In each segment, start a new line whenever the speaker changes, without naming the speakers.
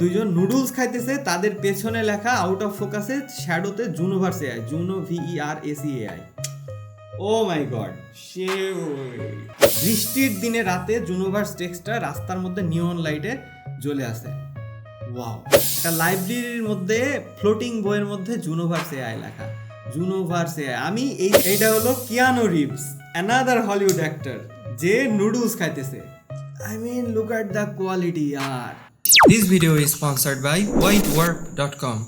দুইজন নুডলস খাইতেছে, তাদের পেছনে লেখা আউট অফ ফোকাসে শ্যাডোতে Junoverse AI Juno V E R S E AI oh my god সে বৃষ্টির দিনে রাতে জুনোভার্স টেক্সটটা রাস্তার মধ্যে নিয়ন লাইটে জ্বলে আসে ওয়াও একটা লাইব্রেরির মধ্যে ফ্লোটিং বইয়ের মধ্যে জুনোভার্স এআই লেখা। জুনোভার্স এআই আমি এই, এইটা হলো Keanu Reeves another Hollywood actor যে নুডলস খাইতেছে। I mean look at the quality R
This video is sponsored by whitework.com.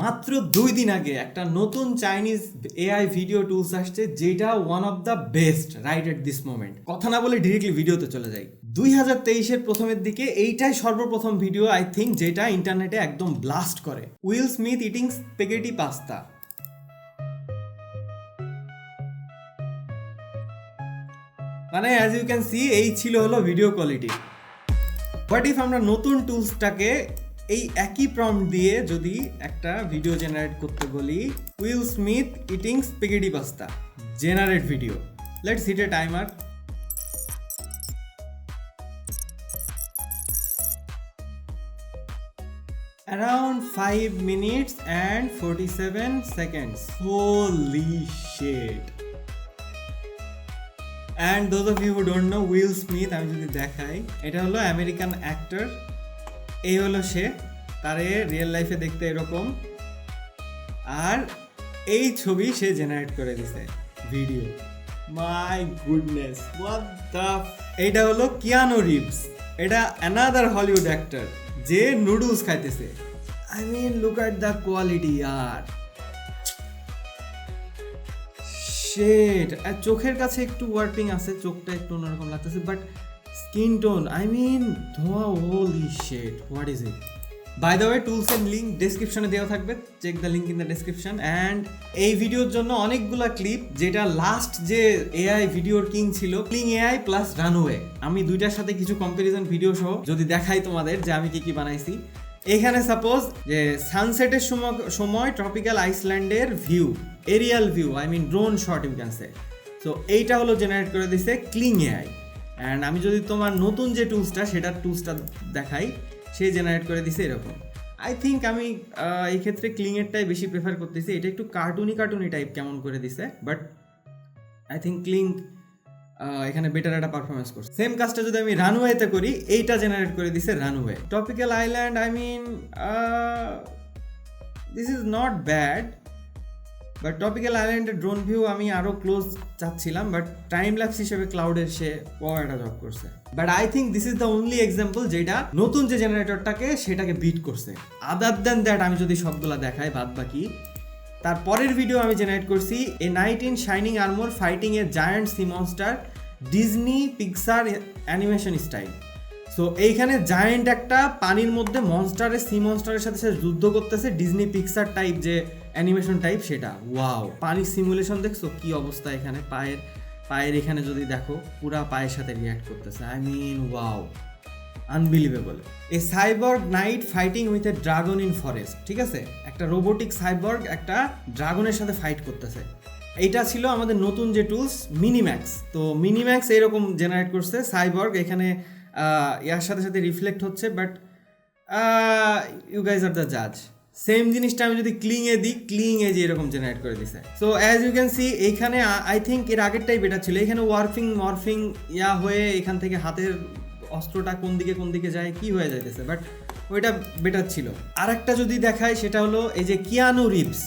মাত্র দুই দিন আগে একটা নতুন চাইনিজ এআই ভিডিও টুলস আসছে, যেটা one of the best right at this moment কথা না বলে ডিরেক্টলি ভিডিওতে চলে যাই। দুই হাজার তেইশের প্রথমের দিকে এইটাই সর্বপ্রথম ভিডিও আই থিঙ্ক যেটা ইন্টারনেটে একদম ব্লাস্ট করে। Will Smith eating spaghetti pasta মানে অ্যাজ ইউ ক্যান সি এই ছিল হলো ভিডিও কোয়ালিটি হোয়াট ইফ আমরা নতুন টুলসটাকে এই একই প্রম্পট দিয়ে যদি একটা ভিডিও জেনারেট করতে বলি Will Smith eating spaghetti pasta generate video let's hit a timer around 5 minutes and 47 seconds. Holy shit. And those of you who don't know Will Smith আমি যদি দেখাই, এটা হলো আমেরিকান অ্যাক্টর এই হলো সে, তারে রিয়েল লাইফে দেখতে এরকম। আর এই ছবি সে জেনারেট করে দিছে ভিডিও মাই গুডনেস এইটা হলো কিয়ানো রিভস এটা অ্যানাদার হলিউড অ্যাক্টর যে নুডলস খাইতেছে। I mean look at the quality R shade আর চোখের কাছে একটু ওয়ার্পিং আছে, চোখটা একটু অন্যরকম লাগতেছে but skin tone I mean ধোয়া holy shit what is it by the way tools and link ডেসক্রিপশনে দেওয়া থাকবে check the link in the description and এই ভিডিওর জন্য অনেকগুলা ক্লিপ যেটা লাস্ট যে এআই ভিডিওর কিং ছিল ক্লিং এআই প্লাস রানওয়ে আমি দুইটার সাথে কিছু কম্পারিজন ভিডিও সহ যদি দেখাই তোমাদের যে আমি কি কি বানাইছি। এখানে সাপোজ যে সানসেটের সময় সময় tropical আইসল্যান্ডের view aerial view I mean drone shot you can say so এইটা হলো জেনারেট করে দিছে ক্লিং এআই অ্যান্ড আমি যদি তোমার নতুন যে টুলসটা সেটার টুলসটা দেখাই, সে জেনারেট করে দিছে এরকম। আই থিঙ্ক আমি এই ক্ষেত্রে ক্লিংয়েরটাই বেশি প্রেফার করতেছি। এটা একটু কার্টুনি কার্টুনি টাইপ কেমন করে দিছে বাট আই থিঙ্ক ক্লিং এখানে বেটার একটা পারফরমেন্স করছে। সেম কাজটা যদি আমি রানওয়েতে করি, এইটা জেনারেট করে দিছে runway tropical island I mean this is not bad but tropical আইল্যান্ডের ড্রোন ভিউ আমি আরও ক্লোজ চাচ্ছিলাম বাট টাইম ল্যাপস হিসেবে ক্লাউডের সে একটা জব করছে। But I think this is the only example যেটা নতুন যে জেনারেটরটাকে সেটাকে বিট করছে। আদার দেন দ্যাট আমি যদি সবগুলা দেখাই, বাদ বাকি। তার পরের ভিডিও আমি জেনারেট করছি a knight in shining armour fighting a giant sea monster Disney Pixar animation style so এইখানে জায়ান্ট একটা পানির মধ্যে মনস্টারের সি মনস্টারের সাথে সাথে যুদ্ধ করতেছে ডিজনি পিক্সার টাইপ যে অ্যানিমেশন টাইপ সেটা। ওয়াও পানির সিমুলেশন দেখছ? কি অবস্থা এখানে? পায়ের পায়ের এখানে যদি দেখো, পুরা পায়ের সাথে রিয়াক্ট করতেছে। I mean wow unbelievable a cyborg knight fighting with a dragon in forest ঠিক আছে? একটা রোবোটিক সাইবর্গ একটা ড্রাগনের সাথে ফাইট করতেছে। এইটা ছিল আমাদের নতুন যে টুলস মিনিম্যাক্স তো মিনিম্যাক্স এরকম জেনারেট করছে সাইবর্গ এখানে ইয়ার সাথে সাথে রিফ্লেক্ট হচ্ছে but you guys are the জাজ সেম জিনিসটা আমি যদি ক্লিং এ দিই ক্লিং এ যে এরকম জেনারেট করে দিছে। So as you can see এইখানে আই থিঙ্ক এর আগেরটাই বেটার ছিল। এখানে ওয়ার্ফিং মরফিং ইয়া হয়ে এখান থেকে হাতের অস্ত্রটা কোন দিকে কোন দিকে যায়, কি হয়ে যাইতেছে। বাট ওইটা বেটার ছিল। আর একটা যদি দেখায় সেটা হলো এই যে কিয়ানো রিপস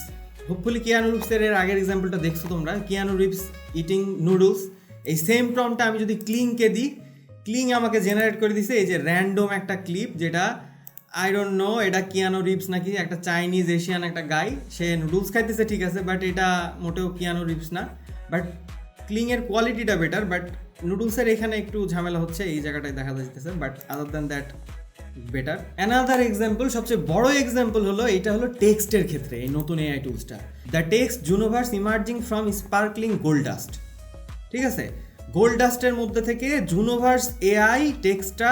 হোপফুলি কিয়ানো রিপসের এর আগের এক্সাম্পলটা দেখছ তোমরা। কিয়ানো রিপস ইটিং নুডলস এই সেম প্রমটা আমি যদি ক্লিংকে দিই ক্লিং আমাকে জেনারেট করে দিছে এই যে র্যান্ডম একটা ক্লিপ যেটা আই ডোন্ট নো এটা কিয়ানো রিপস নাকি? একটা চাইনিজ এশিয়ান একটা গাই সে নুডলস খাইতেছে, ঠিক আছে বাট এটা মোটেও কিয়ানো রিপস না। বাট ক্লিংয়ের কোয়ালিটিটা বেটার বাট নুডলসের এখানে একটু ঝামেলা হচ্ছে, এই জায়গাটায় দেখা যাইতেছে but other than that better another example সবচেয়ে বড় এক্সাম্পল হলো, এটা হলো টেক্সটের ক্ষেত্রে, এই নতুন AI টুলসটা the text Junoverse emerging from sparkling gold dust ঠিক আছে? গোল্ড ডাস্টের মধ্যে থেকে জুনোভার্স এআই টেক্সটটা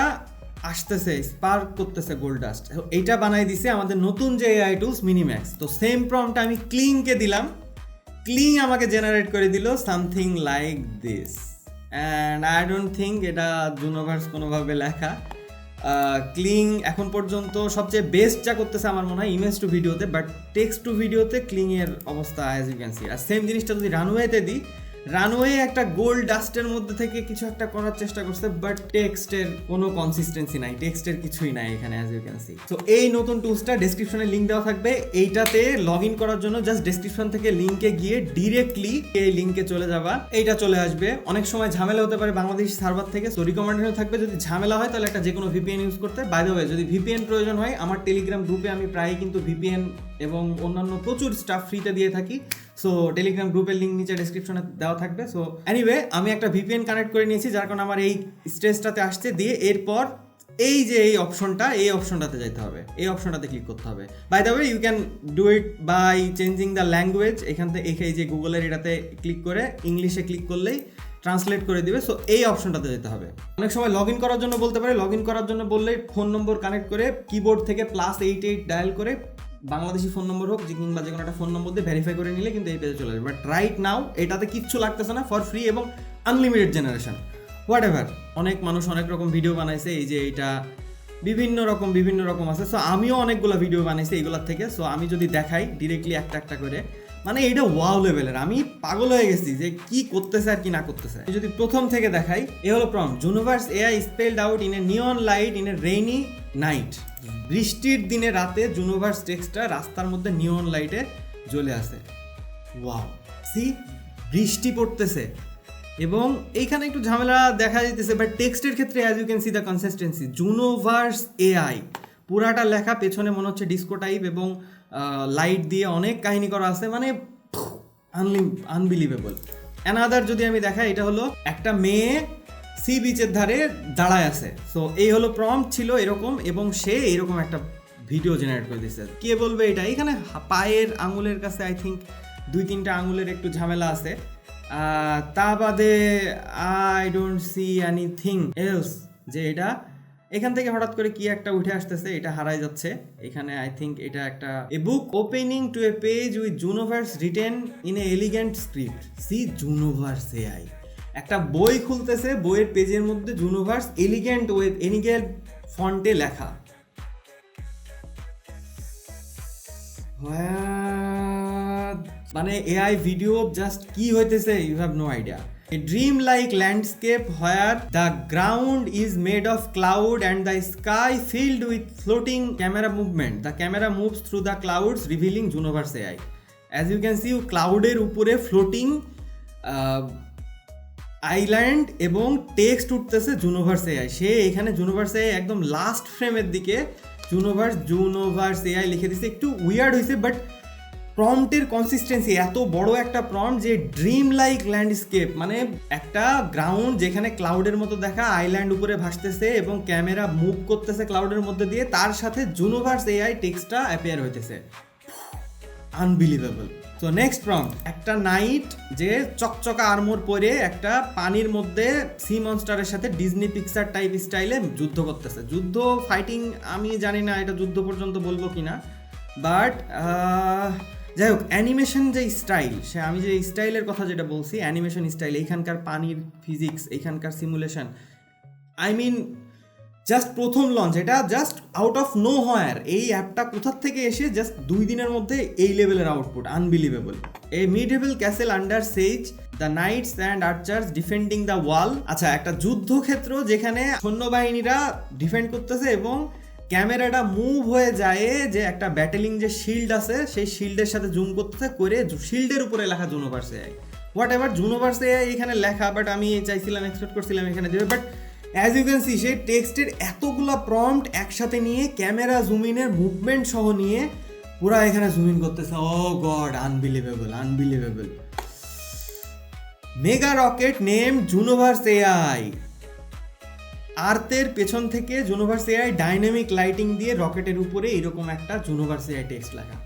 আসতেছে স্পার্ক করতেছে গোল্ড ডাস্ট এইটা বানাই দিছে আমাদের নতুন যে এআই টুলস মিনিম্যাক্স তো সেম প্রমটা আমি ক্লিংকে দিলাম। ক্লিং আমাকে জেনারেট করে দিল something like this and I don't think এটা জুনোভার্স কোনোভাবে লেখা। ক্লিং এখন পর্যন্ত সবচেয়ে বেস্ট যা করতেছে আমার মনে হয় ইমেজ টু ভিডিওতে বাট টেক্সট টু ভিডিওতে ক্লিংয়ের অবস্থা অ্যাজ ইউ ক্যান সি আর সেম জিনিসটা যদি রানওয়েতে দিই রানওয়ে একটা গোল্ড ডাস্টের মধ্যে থেকে কিছু একটা করার চেষ্টা করছে বাট টেক্সটের কোনো কনসিস্টেন্সি নাই টেক্সটের কিছুই নাই এখানে অ্যাজ ইউ ক্যান সি তো এই নতুন টুলসটা ডেসক্রিপশনে লিঙ্ক দেওয়া থাকবে, এইটাতে লগ ইন করার জন্য জাস্ট ডেসক্রিপশন থেকে লিঙ্কে গিয়ে ডিরেক্টলি এই লিঙ্কে চলে যাবা, এইটা চলে আসবে। অনেক সময় ঝামেলা হতে পারে বাংলাদেশ সার্ভার থেকে সো রিকমেন্ডেশন থাকবে, যদি ঝামেলা হয় তাহলে একটা যে কোনো ভিপিএন ইউজ করতে। বাই দ্য ওয়ে যদি ভিপিএন প্রয়োজন হয়, আমার টেলিগ্রাম গ্রুপে আমি প্রায় কিন্তু ভিপিএন এবং অন্যান্য প্রচুর স্টাফ ফ্রিতে দিয়ে থাকি। সো টেলিগ্রাম গ্রুপের লিঙ্ক নিচে ডেসক্রিপশনে দেওয়া থাকবে। সো এনিওয়ে আমি একটা ভিপিএন কানেক্ট করে নিয়েছি, যার কারণে আমার এই স্টেজটাতে আসছে। দিয়ে এরপর এই যে এই অপশনটা এই অপশনটাতে যেতে হবে। এই অপশনটাতে ক্লিক করতে হবে। By the way you can do it by changing the language এখান থেকে, এই যে গুগলের এটাতে ক্লিক করে ইংলিশে ক্লিক করলেই ট্রান্সলেট করে দিবে। সো এই অপশনটাতে যেতে হবে। অনেক সময় লগ ইন করার জন্য বলতে পারে। লগ ইন করার জন্য বললেই ফোন নম্বর কানেক্ট করে কিবোর্ড থেকে প্লাস এইট এইট ডায়াল করে বাংলাদেশি ফোন নম্বর হোক, যে কিংবা যে কোনো একটা ফোন নম্বর দিয়ে ভেরিফাই করে নিলে কিন্তু এই পেজে চলে যাবে বাট রাইট নাও এটাতে কিচ্ছু লাগতেছে না ফর ফ্রি এবং আনলিমিটেড জেনারেশন হোয়াট এভার অনেক মানুষ অনেক রকম ভিডিও বানাইছে, এই যে এটা বিভিন্ন রকম বিভিন্ন রকম আছে। সো আমিও অনেকগুলো ভিডিও বানাইছি এইগুলোর থেকে। সো আমি যদি দেখাই ডিরেক্টলি একটা একটা করে মানে এটা ওয়াও লেভেলের আমি পাগল হয়ে গেছি যে কি করতেছে আর কি না করতেছে। যদি প্রথম থেকে দেখাই, এ হলো prompt Junoverse AI spelled out in a neon light in a rainy night. বৃষ্টির দিনে রাতে জুনিভার্স টেক্সটটা রাস্তার মধ্যে নিয়ন লাইটে জ্বলে আসে। ওয়াও, সি, বৃষ্টি পড়তেছে। এবং এইখানে একটু ঝামেলা দেখা যেতেছে বাট টেক্সটের ক্ষেত্রে as you can see the consistency Junoverse AI পুরাটা লেখা পেছনে মনে হচ্ছে ডিস্কো টাইপ এবং লাইট দিয়ে অনেক কাহিনী করা আছে মানে আনবিলিভেবল অ্যানাদার যদি আমি দেখাই, এটা হলো একটা মেয়ে সি বিচের ধারে দাঁড়ায় আছে। সো এই হলো প্রম ছিল এরকম এবং সে এরকম একটা ভিডিও জেনারেট করে দিচ্ছে কে বলবে এটা এখানে পায়ের আঙুলের কাছে আই থিঙ্ক দুই তিনটা আঙুলের একটু ঝামেলা আছে। তা বাদে I don't see anything else যে এটা এখান থেকে হঠাৎ করে কি একটা উঠে আসতেছে, এটা হারাই যাচ্ছে। এখানে আই থিঙ্ক এটা একটা a book opening to a page with Junoverse written in a elegant script see Junoverse AI একটা বই খুলতেছে, বইয়ের পেজের মধ্যে জুনোভার্স এলিগেন্ট ওয়েব এনিগেল ফন্টে লেখা। মানে এআই ভিডিও জাস্ট কি হইতেছে you have no idea dream like landscape where the ground is made of cloud and the sky field with floating camera movement the camera moves through the clouds revealing Junoverse AI as you can see ক্লাউডের উপরে floating island এবং text উঠতেছে Junoverse AI. সে এখানে জুনোভার্স AI একদম last ফ্রেমের দিকে জুনোভার্স জুনোভার্স AI লিখে দিছে। একটু উইয়ার্ড হয়েছে বাট প্রম্পটের কনসিস্টেন্সি এত বড় একটা প্রম্পট যে ড্রিম লাইক ল্যান্ডস্কেপ মানে একটা গ্রাউন্ড যেখানে ক্লাউডের মতো দেখা আইল্যান্ড উপরে ভাসতেছে এবং ক্যামেরা মুভ করতেছে ক্লাউডের মধ্যে দিয়ে, তার সাথে জুনোভার্স এআই টেক্সটটা অ্যাপিয়ার হইতেছে। আনবিলিভেবল তো নেক্সট প্রম্পট একটা নাইট যে চকচকা আর্মোর পরে একটা পানির মধ্যে সি মনস্টারের সাথে ডিজনি পিকচার টাইপ স্টাইলে যুদ্ধ করতেছে। যুদ্ধ ফাইটিং আমি জানি না এটা যুদ্ধ পর্যন্ত বলব কিনা। বাট যাই হোক অ্যানিমেশন যে স্টাইল সে আমি যে স্টাইলের কথা যেটা বলছি অ্যানিমেশন স্টাইল এইখানকার পানির ফিজিক্স এইখানকার সিমুলেশন আই মিন জাস্ট প্রথম লঞ্চ এটা just out of nowhere এই অ্যাপটা কোথার থেকে এসে জাস্ট দুই দিনের মধ্যে এই লেভেলের output unbelievable a medieval castle under siege the knights and archers defending the wall আচ্ছা একটা যুদ্ধক্ষেত্র যেখানে সৈন্যবাহিনীরা ডিফেন্ড করতেছে এবং ক্যামেরাটা মুভ হয়ে যায় যে একটা ব্যাটেলিং যে শিল্ড আছে, সেই শিল্ডের সাথে জুম করতে করে শিল্ডের উপরে লেখা জুনোভার্সে হোয়াট এভার জুনোভার্সে এখানে লেখা বাট আমি চাইছিলাম এক্সপেক্ট করছিলাম এখানে দেবে but as you can see সে টেক্সটের এতগুলা প্রম্পট একসাথে নিয়ে ক্যামেরা জুমিনের মুভমেন্ট সহ নিয়ে পুরা এখানে জুম ইন করতেছে। ও god unbelievable unbelievable mega rocket name Junoverse AI আর্থের পেছন থেকে জুনোভার্স এআই ডাইনামিক লাইটিং দিয়ে রকেটের উপরে এরকম একটা জুনোভার্স এআই টেক্সট লেখা।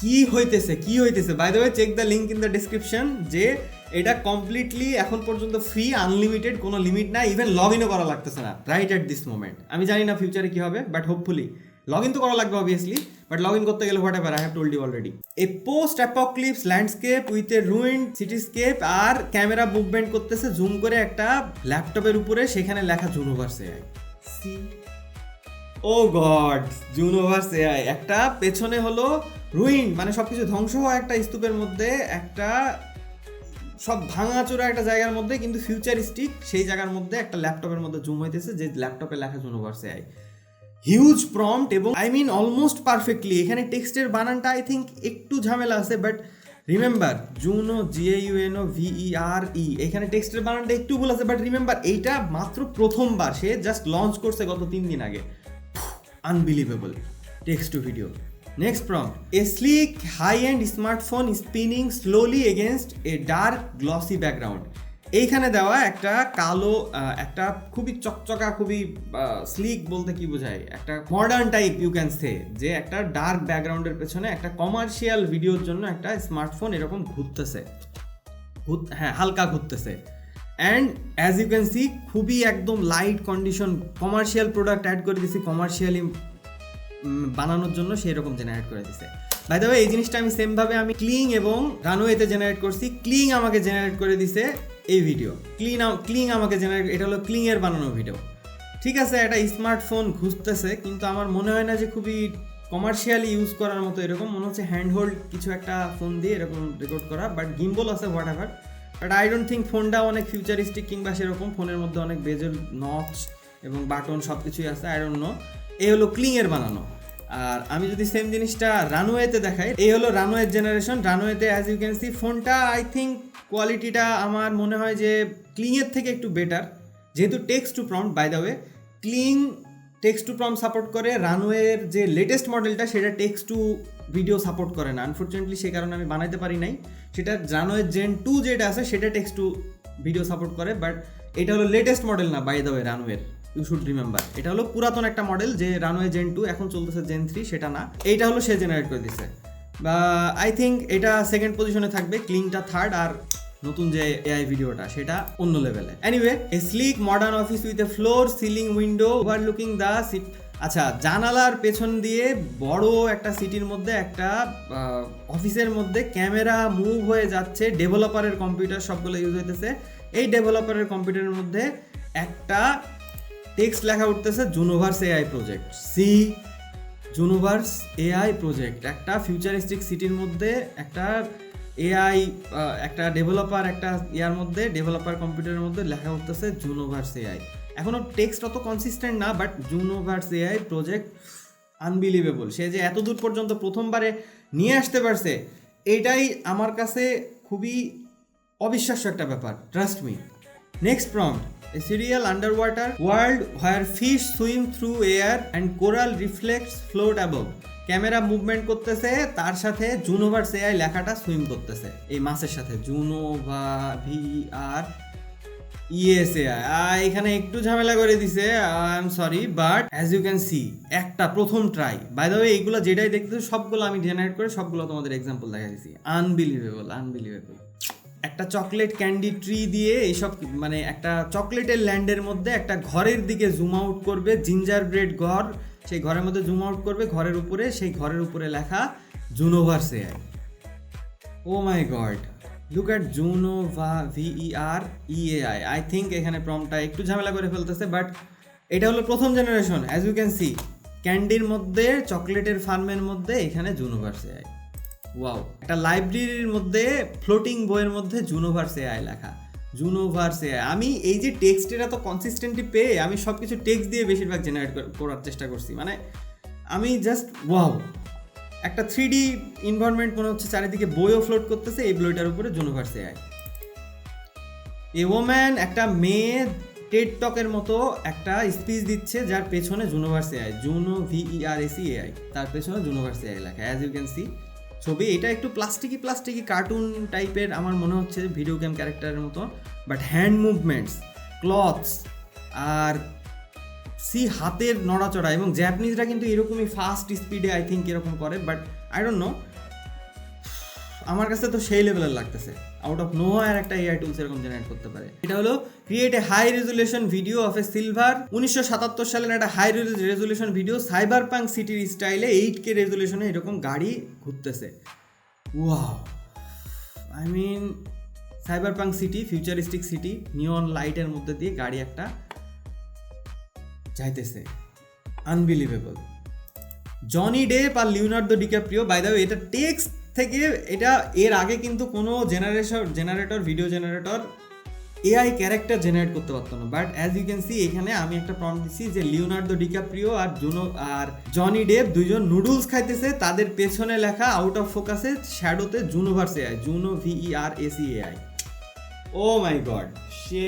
কি হইতেছে কি হইতেছে? By the way check the link in the description যে এটা কমপ্লিটলি এখন পর্যন্ত ফ্রি আনলিমিটেড কোনো লিমিট নাই ইভেন লগ ইনও করা লাগতেছে না রাইট অ্যাট দিস মোমেন্ট আমি জানি না ফিউচারে কী হবে বাট হোপফুলি লগ ইন তো করা লাগবে অবভিয়াসলি বাট লগ ইন করতে গেলে whatever I have told you already a post apocalypse landscape with a ruined cityscape R camera movement করতেছে জুম করে একটা ল্যাপটপের উপরে, সেখানে লেখা Junoverse AI see oh god Junoverse AI একটা পেছনে হলো রুইন মানে সবকিছু ধ্বংস হওয়া একটা স্তূপের মধ্যে একটা সব ভাঙাচোরা একটা জায়গার মধ্যে, কিন্তু ফিউচারিস্টিক সেই জায়গার মধ্যে একটা ল্যাপটপের মধ্যে জুম হইতেছে, যে ল্যাপটপে লেখা জুনোভার্স এআই হিউজ প্রম্পট এবং আই মিন অলমোস্ট পারফেক্টলি এখানে টেক্সটের বানানটা আই থিঙ্ক একটু ঝামেলা আছে but remember Juno J U N O V E R E এখানে টেক্সটের বানানটা একটু ভুল আছে বাট রিমেম্বার এইটা মাত্র প্রথমবার সে জাস্ট লঞ্চ করছে গত তিন দিন আগে। Unbelievable text to video next prompt. A sleek, high-end smartphone spinning slowly against a dark, glossy background. এইখানে দেওয়া একটা কালো একটা খুবই চকচকা, খুবই স্লিক বলতে কি বোঝায়? একটা modern type you can say যে একটা ডার্ক ব্যাকগ্রাউন্ডের পেছনে একটা কমার্শিয়াল ভিডিওর জন্য একটা স্মার্টফোন এরকম ঘুরতেছে। ঘুর- হ্যাঁ হালকা ঘুরতেছে। And as you can see খুবই একদম light condition commercial product ad করে দিয়েছি কমার্শিয়ালি বানানোর জন্য সেই রকম জেনারেট করে দিছে। বাই দ্য এই জিনিসটা আমি সেমভাবে আমি ক্লিং এবং রানওয়েতে জেনারেট করছি। ক্লিং আমাকে জেনারেট করে দিছে এই ভিডিও ক্লিন ক্লিং আমাকে জেনারেট এটা হলো ক্লিং এর বানানো ভিডিও ঠিক আছে, একটা স্মার্টফোন ঘুরতেছে কিন্তু আমার মনে হয় না যে খুবই কমার্শিয়ালি ইউজ করার মতো এরকম। মনে হচ্ছে হ্যান্ড হোল্ড কিছু একটা ফোন দিয়ে এরকম রেকর্ড করা বাট গিম্বল আছে whatever but I don't think ফোনটা অনেক ফিউচারিস্টিক কিংবা সেরকম। ফোনের মধ্যে অনেক বেজেল নচ এবং বাটন সব কিছুই আছে আই ডোন্ট নো এই হলো ক্লিং এর বানানো। আর আমি যদি সেম জিনিসটা রানওয়েতে দেখাই, এই হলো রানওয়ে জেনারেশন রানওয়েতে অ্যাজ ইউ ক্যান সি ফোনটা আই থিঙ্ক কোয়ালিটিটা আমার মনে হয় যে ক্লিংয়ের থেকে একটু বেটার যেহেতু text to prompt by the way Kling text to prompt support করে রানওয়ের যে লেটেস্ট মডেলটা সেটা টেক্সট টু ভিডিও সাপোর্ট করে না। আনফর্চুনেটলি সেই কারণে আমি বানাইতে পারি নাই। সেটা রানওয়ের জেন টু যেটা আছে, সেটা টেক্সট টু ভিডিও সাপোর্ট করে বাট এটা হলো লেটেস্ট মডেল না বাই দ্য ওয়ে রানওয়ের ইউ শুড রিমেম্বার এটা হলো পুরাতন একটা মডেল যে রানওয়ে জেন টু এখন চলতেছে জেন থ্রি সেটা না। এইটা হলো সে জেনারেট করে দিছে। বা আই থিঙ্ক এটা সেকেন্ড পজিশনে থাকবে ক্লিনটা থার্ড আর নতুন যে এআই ভিডিওটা, সেটা অন্য লেভেলে anyway a sleek modern office with a floor ceiling window overlooking the city আচ্ছা জানালার পেছন দিয়ে বড় একটা সিটির মধ্যে একটা অফিসের মধ্যে ক্যামেরা মুভ হয়ে যাচ্ছে ডেভেলপারের কম্পিউটার সবগুলো ইউজ হইতেছে। এই ডেভেলপারের কম্পিউটারের মধ্যে একটা টেক্সট লেখা উঠতেছে Junoverse AI project. See, Junoverse AI project. একটা ফিউচারিস্টিক সিটির মধ্যে একটা এআই একটা ডেভেলপার একটা ইয়ার মধ্যে ডেভেলপার কম্পিউটারের মধ্যে লেখা উঠতেছে জুনোভার্স এআই। এখনও টেক্সট অত কনসিস্টেন্ট না but Junoverse AI project unbelievable সে যে এত দূর পর্যন্ত প্রথমবারে নিয়ে আসতে পারছে, এটাই আমার কাছে খুবই অবিশ্বাস্য একটা ব্যাপার trust me next prompt a serial underwater world where fish swim through air and coral reflects float above. Camera movement করতেছে, তার সাথে জুনোভার এআই লেখাটা সুইম করতেছে। এই মাছের সাথে জুনোভা ভি আর ইএসএ এখানে একটু ঝামেলা করে দিছে I am sorry but as you can see একটা প্রথম ট্রাই বাই দ্য এইগুলো যেটাই দেখতেছো, সবগুলো আমি জেনারেট করে সবগুলো তোমাদের এক্সাম্পল দেখা দিছি আনবিলিভেবল আনবিলিভেবল একটা চকলেট ক্যান্ডি ট্রি দিয়ে এইসব মানে একটা চকলেটের ল্যান্ডের মধ্যে একটা ঘরের দিকে জুম আউট করবে জিঞ্জার ব্রেড ঘর, সেই ঘরের মধ্যে জুম আউট করবে, ঘরের উপরে, সেই ঘরের উপরে লেখা Junoverse AI oh my god look at Juno ভা ভিই আর ইএআই আই আই থিঙ্ক এখানে প্রমটা একটু ঝামেলা করে ফেলতেছে বাট এটা হলো প্রথম generation as you can see ক্যান্ডির মধ্যে চকলেটের ফার্মের মধ্যে এখানে জুনোভার্স এআই ওয়াও একটা লাইব্রেরির মধ্যে ফ্লোটিং বইয়ের মধ্যে জুনোভার্স এআই লেখা। জুনোভার্স এআই আমি এই যে টেক্সটের এত কনসিস্টেন্টলি পেয়ে, আমি সব কিছু টেক্সট দিয়ে বেশিরভাগ জেনারেট করার চেষ্টা করছি। মানে আমি জাস্ট ওয়াও একটা থ্রি ডি ইনভারনমেন্ট মনে হচ্ছে চারিদিকে বইও ফ্লোট করতেছে, এই বইটার উপরে জুনোভার্স এআই এ ওম্যান একটা মেয়ে টেড টকের মতো একটা স্পিচ দিচ্ছে, যার পেছনে Junoverse AI Juno V E আর এআই তার পেছনে জুনোভার্স এআই লেখা। অ্যাজ ইউ ক্যান সি ছবি, এটা একটু প্লাস্টিকি প্লাস্টিকি কার্টুন টাইপের আমার মনে হচ্ছে ভিডিও গেম ক্যারেক্টারের মতো। বাট হ্যান্ড মুভমেন্টস ক্লথস আর সি হাতের নড়াচড়া এবং জ্যাপনিজরা কিন্তু এরকমই ফাস্ট স্পিডে আই থিঙ্ক এরকম করে বাট আই ডোন্ট নো আমার কাছে তো সেই লেভেলের লাগতেছে। আউট অফ নো আর একটা এআই টুলস এরকম জেনারেট করতে পারে। এটা হলো create a high resolution video of a silver উনিশশো সাতাত্তর সালের একটা high resolution video cyberpunk সিটির স্টাইলে এইট কে রেজুলেশনে এরকম গাড়ি ঘুরতেছে। Wow I mean cyberpunk city futuristic city neon লাইটের মধ্যে দিয়ে গাড়ি একটা যাইতেছে। আনবিলিভেবল জনি ডেপ আর লিওনার্দো ডিক্যাপ্রিও বাই দ্য এটা টেক্সট থেকে এটা এর আগে কিন্তু কোনো generation generator video generator AI character generate করতে পারতো না। But as you can see এখানে আমি একটা প্রম দিচ্ছি যে লিওনার্দো ডিকাপ্রিও আর জুনো আর জনি ডেপ দুইজন নুডলস খাইতেছে। তাদের পেছনে লেখা আউট অফ ফোকাসে শ্যাডোতে Junoverse AI Juno ভিই R AC AI oh my god say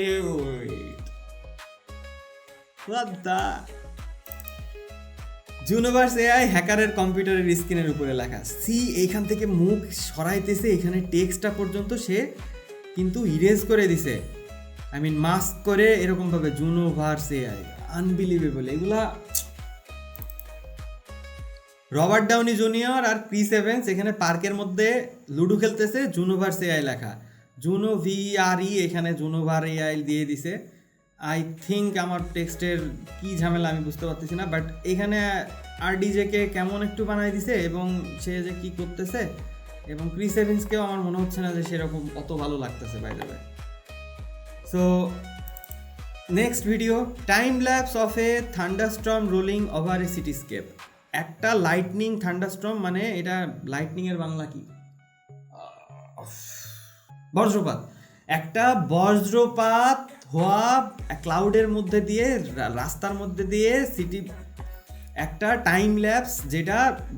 What the? Junoverse AI হ্যাকারের কম্পিউটারের স্ক্রিনের উপরে লেখা। সি এইখান থেকে মুখ সরাইতেছে, এখানে টেক্সটটা পর্যন্ত সে কিন্তু ইরেজ করে দিছে। আই মিন মাস্ক করে এরকমভাবে জুনোভার্স এআই আনবিলিভেবল এগুলা রবার্ট ডাউনি জুনিয়র আর ক্রিস এভেন্স এখানে পার্কের মধ্যে লুডো খেলতেছে জুনোভার্স এআই লেখা। জুনো ভি আর ই এখানে জুনোভার এআই দিয়ে দিছে। আই থিঙ্ক আমার টেক্সটের কি ঝামেলা আমি বুঝতে পারতেছি না বাট এখানে আর ডিজেকে কেমন একটু বানাই দিছে এবং সে যে কি করতেছে এবং ক্রিস এভেন্সকেও আমার মনে হচ্ছে না যে সেরকম অত ভালো লাগতেছে by the so next video time lapse of a thunderstorm rolling over a cityscape একটা লাইটনিং থান্ডারস্টর্ম মানে এটা লাইটনিংয়ের বাংলা কি? বজ্রপাত। একটা বজ্রপাত হওয়া ক্লাউডের মধ্যে দিয়ে রাস্তার মধ্যে দিয়ে সিটি একটা টাইম ল্যাপস যেটা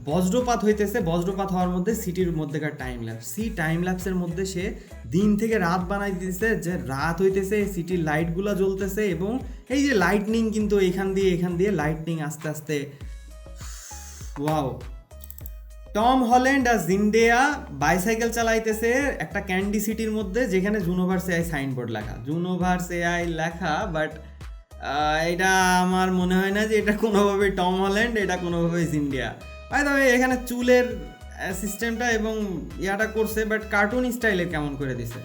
বজ্রপাত হইতেছে, বজ্রপাত হওয়ার মধ্যে সিটির মধ্যেকার টাইম ল্যাপস সি টাইম ল্যাপসের মধ্যে সে দিন থেকে রাত বানাই দিতেছে, যে রাত হইতেছে সিটির লাইটগুলো জ্বলতেছে এবং এই যে লাইটনিং কিন্তু এখান দিয়ে এখান দিয়ে লাইটনিং আস্তে আস্তে ওয়াও টম হল্যান্ড আর জিন্ডেয়া বাইসাইকেল চালাইতেছে একটা ক্যান্ডি সিটির মধ্যে, যেখানে জুনোভার্স এআই সাইনবোর্ড লেখা। জুনোভার্স এআই লেখা, বাট এটা আমার মনে হয় না যে এটা কোনোভাবে টম হল্যান্ড, এটা কোনোভাবে জিন্ডিয়া বাই তবে এখানে চুলের সিস্টেমটা এবং ইয়াটা করছে, বাট কার্টুন স্টাইলে কেমন করে দিছে?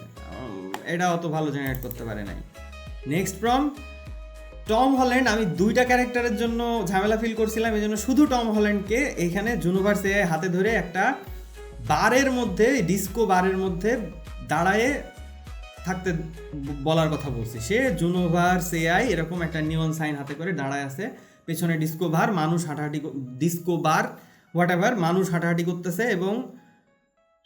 এটা অত ভালো জেনারেট করতে পারে নাই। নেক্সট প্রম টম হল্যান্ড, আমি দুইটা ক্যারেক্টারের জন্য ঝামেলা ফিল করছিলাম এই জন্য শুধু টম হল্যান্ডকে এইখানে জুনোভার্স হাতে ধরে একটা বারের মধ্যে ডিস্কো বারের মধ্যে দাঁড়ায়ে থাকতে বলার কথা বলছি। সে জুনোভার্স এআই এরকম একটা নিয়ন সাইন হাতে করে দাঁড়ায় আছে, পেছনে ডিস্কো বার, মানুষ হাঁটাহাঁটি ডিস্কো বার হোয়াট এভার মানুষ হাঁটাহাঁটি করতেছে এবং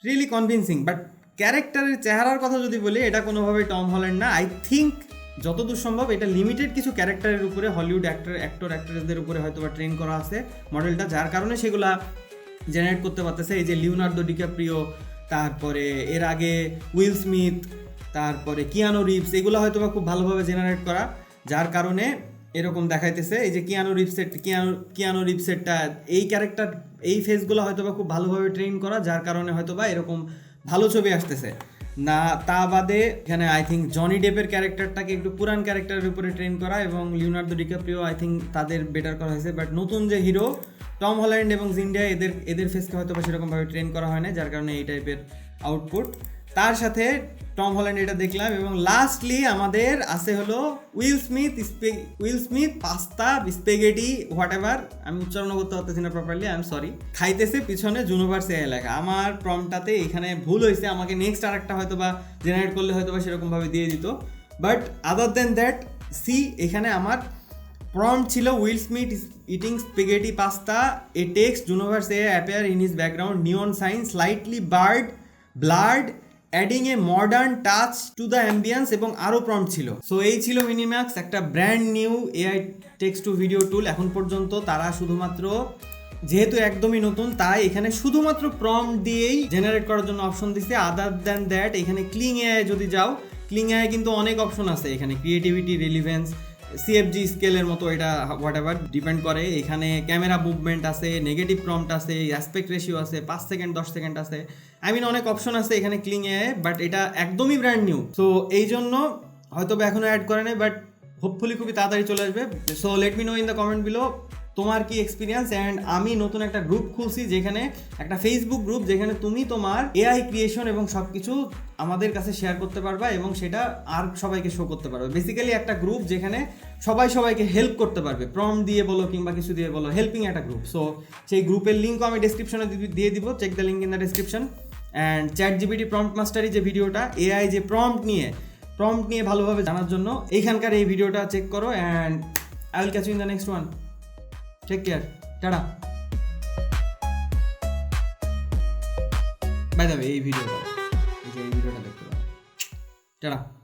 রিয়েলি কনভিনসিং বাট ক্যারেক্টারের চেহারার কথা যদি বলি, এটা কোনোভাবে টম হল্যান্ড না। আই থিঙ্ক যতদূর সম্ভব, এটা লিমিটেড কিছু ক্যারেক্টারের উপরে হলিউড অ্যাক্টর অ্যাক্টর অ্যাক্ট্রেসদের উপরে হয়তো বা ট্রেন করা আছে মডেলটা যার কারণে সেগুলা জেনারেট করতে পারতেছে। এই যে লিওনার্দো ডিক্যাপ্রিও, তারপরে এর আগে উইল স্মিথ, তারপরে কিয়ানো রিভস, এগুলো হয়তো বা খুব ভালোভাবে জেনারেট করা, যার কারণে এরকম দেখাইতেছে। এই যে কিয়ানো রিপসেট কিয়ানো কিয়ানো রিপসেটটা এই ক্যারেক্টার এই ফেসগুলো হয়তো বা খুব ভালোভাবে ট্রেন করা, যার কারণে হয়তো বা এরকম ভালো ছবি আসতেছে। না, তা বাদে এখানে আই থিঙ্ক জনি ডেপের ক্যারেক্টারটাকে একটু পুরান ক্যারেক্টারের উপরে ট্রেন করা এবং লিওনার্দো ডিকাপ্রিও আই থিঙ্ক তাদের বেটার করা হয়েছে। বাট নতুন যে হিরো টম হল্যান্ড এবং জিন্ডিয়া এদের এদের ফেসকে হয়তো বা সেরকমভাবে ট্রেন করা হয় না যার কারণে এই টাইপের আউটপুট তার সাথে টম হল্যান্ড এটা দেখলাম এবং লাস্টলি আমাদের আছে হলো Will Smith Will Smith, pasta, spaghetti whatever আমি উচ্চারণ করতে পারতেছি না প্রপারলি আই এম সরি খাইতেছে পিছনে জুনোভার্স এ লেখা আমার প্রমটাতে এখানে ভুল হয়েছে, আমাকে নেক্সট আর একটা হয়তো বা জেনারেট করলে হয়তো বা সেরকমভাবে দিয়ে দিত। But other then that see এখানে আমার প্রম ছিল Will Smith eating spaghetti pasta a text Junoverse a appear in his background neon sign slightly blurred blood adding a modern touch to the ambience এবং আরও prompt ছিল। So এই ছিল MiniMax একটা brand new AI text to video tool এখন পর্যন্ত তারা শুধুমাত্র, যেহেতু একদমই নতুন, তাই এখানে শুধুমাত্র প্রম দিয়েই জেনারেট করার জন্য অপশন দিচ্ছে আদার দ্যান দ্যাট এখানে ক্লিং এআই যদি যাও ক্লিং এআই কিন্তু অনেক অপশন আছে। এখানে ক্রিয়েটিভিটি রিলিভেন্স সিএফজি স্কেলের মতো এটা হোয়াট এভার ডিপেন্ড করে। এখানে ক্যামেরা মুভমেন্ট আছে নেগেটিভ প্রম্পট আছে অ্যাসপেক্ট রেশিও আছে, পাঁচ সেকেন্ড দশ সেকেন্ড আছে। আই মিন অনেক অপশন আছে এখানে ক্লিং এ বাট এটা একদমই ব্র্যান্ড নিউ তো এই জন্য হয়তো বা এখনও অ্যাড করে নাই বাট হোপফুলি খুবই তাড়াতাড়ি চলে আসবে। So let me know in the comment below তোমার কি এক্সপিরিয়েন্স অ্যান্ড আমি নতুন একটা গ্রুপ খুলছি যেখানে, একটা ফেসবুক গ্রুপ যেখানে তুমি তোমার এআই ক্রিয়েশন এবং সব কিছু আমাদের কাছে শেয়ার করতে পারবা এবং সেটা আর সবাইকে শো করতে পারবে। বেসিক্যালি একটা গ্রুপ যেখানে সবাই সবাইকে হেল্প করতে পারবে। প্রম দিয়ে বলো কিংবা কিছু দিয়ে বলো হেল্পিং একটা গ্রুপ সো সেই গ্রুপের লিঙ্কও আমি ডিসক্রিপশনে দিয়ে দিব। Check the link in the description and chat GPT prompt mastery যে ভিডিওটা এআই যে প্রম্পট নিয়ে প্রম্পট নিয়ে ভালোভাবে জানার জন্য এইখানকার এই ভিডিওটা চেক করো and I will catch in the next one take care tata bye the এই ভিডিওটা এই ভিডিওটা দেখতে পারো টাটা